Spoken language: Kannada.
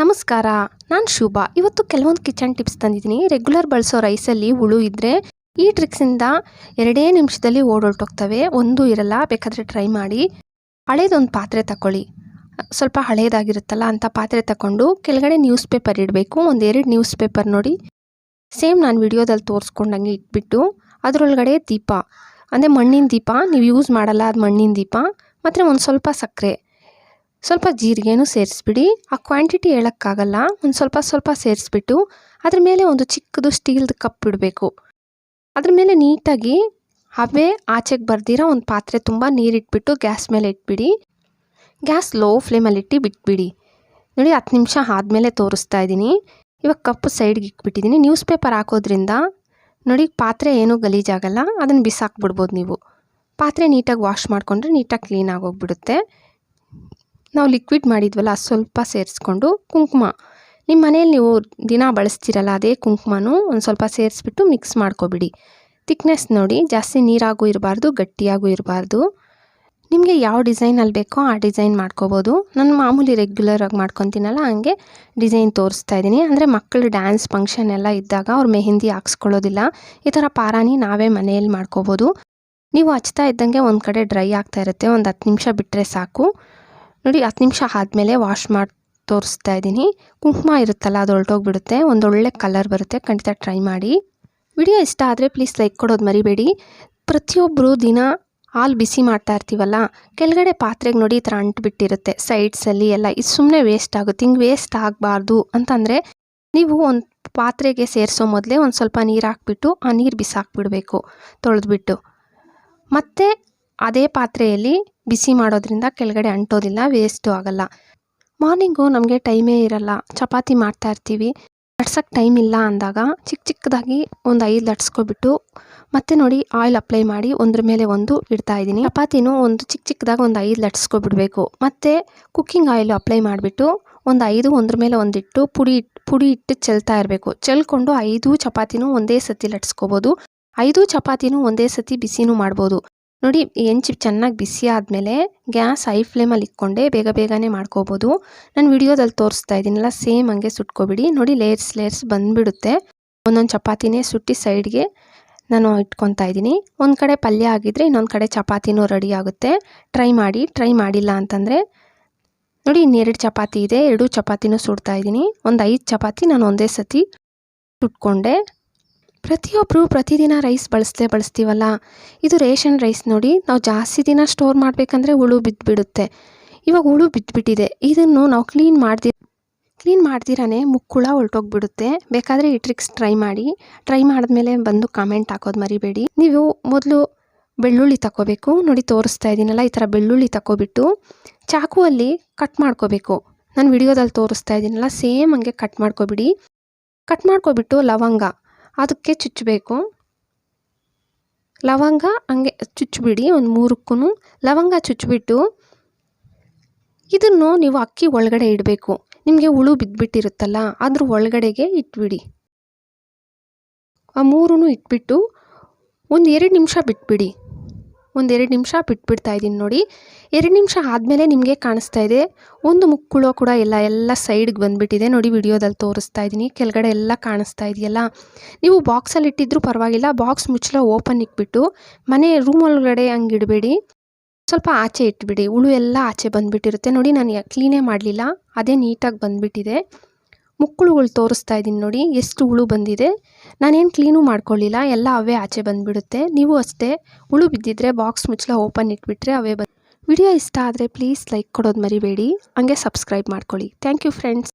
ನಮಸ್ಕಾರ, ನಾನು ಶುಭ. ಇವತ್ತು ಕೆಲವೊಂದು ಕಿಚನ್ ಟಿಪ್ಸ್ ತಂದಿದ್ದೀನಿ. ರೆಗ್ಯುಲರ್ ಬಳಸೋ ರೈಸಲ್ಲಿ ಹುಳು ಇದ್ದರೆ ಈ ಟ್ರಿಕ್ಸಿಂದ ಎರಡೇ ನಿಮಿಷದಲ್ಲಿ ಓಡೊಳ್ಟೋಗ್ತವೆ ಒಂದು ಇರಲ್ಲ, ಬೇಕಾದರೆ ಟ್ರೈ ಮಾಡಿ. ಹಳೇದೊಂದು ಪಾತ್ರೆ ತಗೊಳ್ಳಿ ಸ್ವಲ್ಪ ಹಳೇದಾಗಿರುತ್ತಲ್ಲ ಅಂತ ಪಾತ್ರೆ ತಗೊಂಡು ಕೆಳಗಡೆ ನ್ಯೂಸ್ ಪೇಪರ್ ಇಡಬೇಕು. ಒಂದು ಎರಡು ನ್ಯೂಸ್ ಪೇಪರ್ ನೋಡಿ. ಸೇಮ್ ನಾನು ವಿಡಿಯೋದಲ್ಲಿ ತೋರಿಸ್ಕೊಂಡಂಗೆ ಇಟ್ಬಿಟ್ಟು ಅದರೊಳಗಡೆ ದೀಪ. ಅಂದರೆ ಮಣ್ಣಿನ ದೀಪ, ನೀವು ಯೂಸ್ ಮಾಡಲ್ಲ ಅದು ಮಣ್ಣಿನ ದೀಪ. ಮತ್ತು ಒಂದು ಸ್ವಲ್ಪ ಸಕ್ಕರೆ ಸ್ವಲ್ಪ ಜೀರಿಗೆನೂ ಸೇರಿಸ್ಬಿಡಿ. ಆ ಕ್ವಾಂಟಿಟಿ ಹೇಳೋಕ್ಕಾಗಲ್ಲ. ಒಂದು ಸ್ವಲ್ಪ ಸ್ವಲ್ಪ ಸೇರಿಸ್ಬಿಟ್ಟು ಅದ್ರ ಮೇಲೆ ಒಂದು ಚಿಕ್ಕದು ಸ್ಟೀಲ್ದು ಕಪ್ ಇಡಬೇಕು. ಅದ್ರ ಮೇಲೆ ನೀಟಾಗಿ ಹಬೆ ಆಚೆಗೆ ಬರ್ದಿರೋ ಒಂದು ಪಾತ್ರೆ ತುಂಬ ನೀರಿಟ್ಬಿಟ್ಟು ಗ್ಯಾಸ್ ಮೇಲೆ ಇಟ್ಬಿಡಿ. ಗ್ಯಾಸ್ ಲೋ ಫ್ಲೇಮಲ್ಲಿ ಇಟ್ಟು ಬಿಟ್ಬಿಡಿ. ನೋಡಿ ಹತ್ತು ನಿಮಿಷ ಆದಮೇಲೆ ತೋರಿಸ್ತಾ ಇದ್ದೀನಿ. ಇವಾಗ ಕಪ್ ಸೈಡ್ಗೆ ಇಟ್ಬಿಟ್ಟಿದ್ದೀನಿ. ನ್ಯೂಸ್ ಪೇಪರ್ ಹಾಕೋದ್ರಿಂದ ನೋಡಿ ಪಾತ್ರೆ ಏನೂ ಗಲೀಜಾಗಲ್ಲ. ಅದನ್ನು ಬಿಸಾಕ್ಬಿಡ್ಬೋದು ನೀವು. ಪಾತ್ರೆ ನೀಟಾಗಿ ವಾಶ್ ಮಾಡಿಕೊಂಡ್ರೆ ನೀಟಾಗಿ ಕ್ಲೀನ್ ಆಗೋಗ್ಬಿಡುತ್ತೆ ನಾವು ಲಿಕ್ವಿಡ್ ಮಾಡಿದ್ವಲ್ಲ ಸ್ವಲ್ಪ ಸೇರಿಸ್ಕೊಂಡು ಕುಂಕುಮ. ನಿಮ್ಮ ಮನೇಲಿ ನೀವು ದಿನ ಬಳಸ್ತೀರಲ್ಲ, ಅದೇ ಕುಂಕುಮನೂ ಒಂದು ಸ್ವಲ್ಪ ಸೇರಿಸ್ಬಿಟ್ಟು ಮಿಕ್ಸ್ ಮಾಡ್ಕೊಬಿಡಿ. ತಿಕ್ನೆಸ್ ನೋಡಿ, ಜಾಸ್ತಿ ನೀರಾಗೂ ಇರಬಾರ್ದು, ಗಟ್ಟಿಯಾಗೂ ಇರಬಾರ್ದು. ನಿಮಗೆ ಯಾವ ಡಿಸೈನಲ್ಲಿ ಬೇಕೋ ಆ ಡಿಸೈನ್ ಮಾಡ್ಕೋಬೋದು. ನಾನು ಮಾಮೂಲಿ ರೆಗ್ಯುಲರಾಗಿ ಮಾಡ್ಕೊತೀನಲ್ಲ, ಹಂಗೆ ಡಿಸೈನ್ ತೋರಿಸ್ತಾ ಇದ್ದೀನಿ. ಅಂದರೆ ಮಕ್ಕಳು ಡ್ಯಾನ್ಸ್ ಫಂಕ್ಷನ್ ಎಲ್ಲ ಇದ್ದಾಗ ಅವ್ರು ಮೆಹಂದಿ ಹಾಕ್ಸ್ಕೊಳ್ಳೋದಿಲ್ಲ. ಈ ಥರ ಪಾರಾನಿ ನಾವೇ ಮನೆಯಲ್ಲಿ ಮಾಡ್ಕೋಬೋದು. ನೀವು ಹಚ್ತಾ ಇದ್ದಂಗೆ ಒಂದು ಕಡೆ ಡ್ರೈ ಆಗ್ತಾ ಇರುತ್ತೆ, ಒಂದು ಹತ್ತು ನಿಮಿಷ ಬಿಟ್ಟರೆ ಸಾಕು. ನೋಡಿ, ಹತ್ತು ನಿಮಿಷ ಆದಮೇಲೆ ವಾಶ್ ಮಾಡಿ ತೋರಿಸ್ತಾ ಇದ್ದೀನಿ. ಕುಂಕುಮ ಇರುತ್ತಲ್ಲ ಅದು ಹೊರಟೋಗ್ಬಿಡುತ್ತೆ ಒಂದೊಳ್ಳೆ ಕಲರ್ ಬರುತ್ತೆ. ಖಂಡಿತ ಟ್ರೈ ಮಾಡಿ. ವಿಡಿಯೋ ಇಷ್ಟ ಆದರೆ ಪ್ಲೀಸ್ ಲೈಕ್ ಕೊಡೋದು ಮರಿಬೇಡಿ. ಪ್ರತಿಯೊಬ್ಬರು ದಿನ ಹಾಲು ಬಿಸಿ ಮಾಡ್ತಾ ಇರ್ತೀವಲ್ಲ, ಕೆಳಗಡೆ ಪಾತ್ರೆಗೆ ನೋಡಿ ಈ ಥರ ಅಂಟ್ಬಿಟ್ಟಿರುತ್ತೆ. ಸೈಡ್ಸಲ್ಲಿ ಎಲ್ಲ. ಇದು ಸುಮ್ಮನೆ ವೇಸ್ಟ್ ಆಗುತ್ತೆ. ಹಿಂಗೆ ವೇಸ್ಟ್ ಆಗಬಾರ್ದು ಅಂತಂದರೆ ನೀವು ಒಂದು ಪಾತ್ರೆಗೆ ಸೇರಿಸೋ ಮೊದಲೇ ಒಂದು ಸ್ವಲ್ಪ ನೀರು ಹಾಕ್ಬಿಟ್ಟು, ಆ ನೀರು ಬಿಸಾಕ್ಬಿಡಬೇಕು. ತೊಳೆದ್ಬಿಟ್ಟು. ಮತ್ತು ಅದೇ ಪಾತ್ರೆಯಲ್ಲಿ ಬಿಸಿ ಮಾಡೋದ್ರಿಂದ ಕೆಳಗಡೆ ಅಂಟೋದಿಲ್ಲ ವೇಸ್ಟು ಆಗಲ್ಲ. ಮಾರ್ನಿಂಗು ನಮಗೆ ಟೈಮೇ ಇರಲ್ಲ. ಚಪಾತಿ ಮಾಡ್ತಾ ಇರ್ತೀವಿ. ಲಟ್ಸೋಕ್ಕೆ ಟೈಮ್ ಇಲ್ಲ ಅಂದಾಗ ಚಿಕ್ಕ ಚಿಕ್ಕದಾಗಿ ಒಂದು ಐದು ಲಟ್ಸ್ಕೊಬಿಟ್ಟು ಮತ್ತೆ ನೋಡಿ ಆಯಿಲ್ ಅಪ್ಲೈ ಮಾಡಿ ಒಂದ್ರ ಮೇಲೆ ಒಂದು ಇಡ್ತಾ ಇದ್ದೀನಿ. ಚಪಾತಿನೂ ಒಂದು ಚಿಕ್ಕ ಚಿಕ್ಕದಾಗಿ ಒಂದು ಐದು ಲಟ್ಸ್ಕೊಬಿಡ್ಬೇಕು. ಮತ್ತು ಕುಕ್ಕಿಂಗ್ ಆಯಿಲ್ ಅಪ್ಲೈ ಮಾಡಿಬಿಟ್ಟು ಒಂದು ಐದು ಒಂದ್ರ ಮೇಲೆ ಒಂದಿಟ್ಟು ಪುಡಿ ಪುಡಿ ಇಟ್ಟು ಚೆಲ್ತಾ ಇರಬೇಕು. ಚೆಲ್ಕೊಂಡು ಐದು ಚಪಾತಿನೂ ಒಂದೇ ಸತಿ ಲಟ್ಸ್ಕೊಬೋದು. ಐದು ಚಪಾತಿನೂ ಒಂದೇ ಸತಿ ಬಿಸಿನೂ ಮಾಡ್ಬೋದು. ನೋಡಿ ಹೆಂಚು ಚೆನ್ನಾಗಿ ಬಿಸಿ ಆದಮೇಲೆ ಗ್ಯಾಸ್ ಹೈ ಫ್ಲೇಮಲ್ಲಿ ಇಕ್ಕೊಂಡೆ ಬೇಗ ಬೇಗನೆ ಮಾಡ್ಕೋಬೋದು. ನಾನು ವಿಡಿಯೋದಲ್ಲಿ ತೋರಿಸ್ತಾ ಇದ್ದೀನಲ್ಲ ಸೇಮ್ ಹಂಗೆ ಸುಟ್ಕೊಬಿಡಿ. ನೋಡಿ ಲೇಯರ್ಸ್ ಲೇಯರ್ಸ್ ಬಂದುಬಿಡುತ್ತೆ. ಒಂದೊಂದು ಚಪಾತಿನೇ ಸುಟ್ಟಿ ಸೈಡ್ಗೆ ನಾನು ಇಟ್ಕೊತಾ ಇದ್ದೀನಿ ಒಂದು ಕಡೆ ಪಲ್ಯ ಆಗಿದ್ದರೆ ಇನ್ನೊಂದು ಕಡೆ ಚಪಾತಿನೂ ರೆಡಿ ಆಗುತ್ತೆ. ಟ್ರೈ ಮಾಡಿ ಟ್ರೈ ಮಾಡಿಲ್ಲ ಅಂತಂದರೆ, ನೋಡಿ ಇನ್ನೆರಡು ಚಪಾತಿ ಇದೆ, ಎರಡು ಚಪಾತಿನೂ ಸುಡ್ತಾ ಇದ್ದೀನಿ ಒಂದು ಐದು ಚಪಾತಿ ನಾನು ಒಂದೇ ಸತಿ ಸುಟ್ಕೊಂಡೆ. ಪ್ರತಿಯೊಬ್ಬರು ಪ್ರತಿದಿನ ರೈಸ್ ಬಳಸಲೇ ಬಳಸ್ತೀವಲ್ಲ? ಇದು ರೇಷನ್ ರೈಸ್ ನೋಡಿ ನಾವು ಜಾಸ್ತಿ ದಿನ ಸ್ಟೋರ್ ಮಾಡಬೇಕಂದ್ರೆ ಹುಳು ಬಿದ್ದುಬಿಡುತ್ತೆ ಇವಾಗ ಹುಳು ಬಿದ್ದುಬಿಟ್ಟಿದೆ ಇದನ್ನು ನಾವು ಕ್ಲೀನ್ ಮಾಡ್ದಿ ಕ್ಲೀನ್ ಮಾಡ್ದಿರಾನೆ ಮುಕ್ಕುಳ ಹೊಲ್ಟೋಗ್ಬಿಡುತ್ತೆ. ಬೇಕಾದರೆ ಈ ಟ್ರಿಕ್ಸ್ ಟ್ರೈ ಮಾಡಿ. ಟ್ರೈ ಮಾಡಿದ್ಮೇಲೆ ಬಂದು ಕಾಮೆಂಟ್ ಹಾಕೋದು ಮರಿಬೇಡಿ. ನೀವು ಮೊದಲು ಬೆಳ್ಳುಳ್ಳಿ ತಗೋಬೇಕು ನೋಡಿ ತೋರಿಸ್ತಾ ಇದ್ದೀನಲ್ಲ ಈ ಥರ ಬೆಳ್ಳುಳ್ಳಿ ತಗೋಬಿಟ್ಟು ಚಾಕುವಲ್ಲಿ ಕಟ್ ಮಾಡ್ಕೋಬೇಕು. ನಾನು ವಿಡಿಯೋದಲ್ಲಿ ತೋರಿಸ್ತಾ ಇದ್ದೀನಲ್ಲ ಸೇಮ್ ಹಂಗೆ ಕಟ್ ಮಾಡ್ಕೋಬಿಡಿ. ಕಟ್ ಮಾಡ್ಕೊಬಿಟ್ಟು ಲವಂಗ. ಅದಕ್ಕೆ ಚುಚ್ಚಬೇಕು. ಲವಂಗ ಹಂಗೆ ಚುಚ್ಚಿಬಿಡಿ ಒಂದು ಮೂರಕ್ಕೂ ಲವಂಗ ಚುಚ್ಚಿಬಿಟ್ಟು ಇದನ್ನು ನೀವು ಅಕ್ಕಿ ಒಳಗಡೆ ಇಡಬೇಕು. ನಿಮಗೆ ಹುಳು ಬಿದ್ದುಬಿಟ್ಟಿರುತ್ತಲ್ಲ ಅದ್ರ ಒಳಗಡೆಗೆ ಇಟ್ಬಿಡಿ. ಆ ಮೂರೂ ಇಟ್ಬಿಟ್ಟು ಒಂದು ಎರಡು ನಿಮಿಷ ಬಿಟ್ಬಿಡಿ. ಒಂದು ಎರಡು ನಿಮಿಷ ಬಿಟ್ಬಿಡ್ತಾ ಇದ್ದೀನಿ ನೋಡಿ. ಎರಡು ನಿಮಿಷ ಆದಮೇಲೆ ನಿಮಗೆ ಕಾಣಿಸ್ತಾ ಇದೆ. ಒಂದು ಮುಕ್ಕುಳು ಕೂಡ ಎಲ್ಲ ಎಲ್ಲ ಸೈಡ್ಗೆ ಬಂದುಬಿಟ್ಟಿದೆ ನೋಡಿ ವಿಡಿಯೋದಲ್ಲಿ ತೋರಿಸ್ತಾ ಇದ್ದೀನಿ. ಕೆಳಗಡೆ ಎಲ್ಲ ಕಾಣಿಸ್ತಾ ಇದೆಯಲ್ಲ? ನೀವು ಬಾಕ್ಸಲ್ಲಿ ಇಟ್ಟಿದ್ರೂ ಪರವಾಗಿಲ್ಲ ಬಾಕ್ಸ್ ಮುಚ್ಚಲ ಓಪನ್ ಇಟ್ಬಿಟ್ಟು, ಮನೆ ರೂಮ್ ಒಳಗಡೆ ಹಂಗೆ ಇಡಬೇಡಿ. ಸ್ವಲ್ಪ ಆಚೆ ಇಟ್ಬಿಡಿ. ಹುಳು ಎಲ್ಲ ಆಚೆ ಬಂದುಬಿಟ್ಟಿರುತ್ತೆ. ನೋಡಿ, ನಾನು ಕ್ಲೀನೇ ಮಾಡಲಿಲ್ಲ. ಅದೇ ನೀಟಾಗಿ ಬಂದುಬಿಟ್ಟಿದೆ. ಮುಕ್ಕುಳುಗಳು ತೋರಿಸ್ತಾ ಇದ್ದೀನಿ ನೋಡಿ, ಎಷ್ಟು ಹುಳು ಬಂದಿದೆ. ನಾನೇನು ಕ್ಲೀನು ಮಾಡ್ಕೊಳ್ಳಿಲ್ಲ, ಎಲ್ಲ ಅವೇ ಆಚೆ ಬಂದುಬಿಡುತ್ತೆ. ನೀವು ಅಷ್ಟೇ, ಹುಳು ಬಿದ್ದಿದ್ರೆ ಬಾಕ್ಸ್ ಮುಚ್ಚಲ ಓಪನ್ ಇಟ್ಬಿಟ್ರೆ ಅವೇ ಬಂದು ವಿಡಿಯೋ ಇಷ್ಟ ಆದರೆ ಪ್ಲೀಸ್ ಲೈಕ್ ಕೊಡೋದು ಮರಿಬೇಡಿ, ಹಂಗೆ ಸಬ್ಸ್ಕ್ರೈಬ್ ಮಾಡ್ಕೊಳ್ಳಿ. Thank you friends.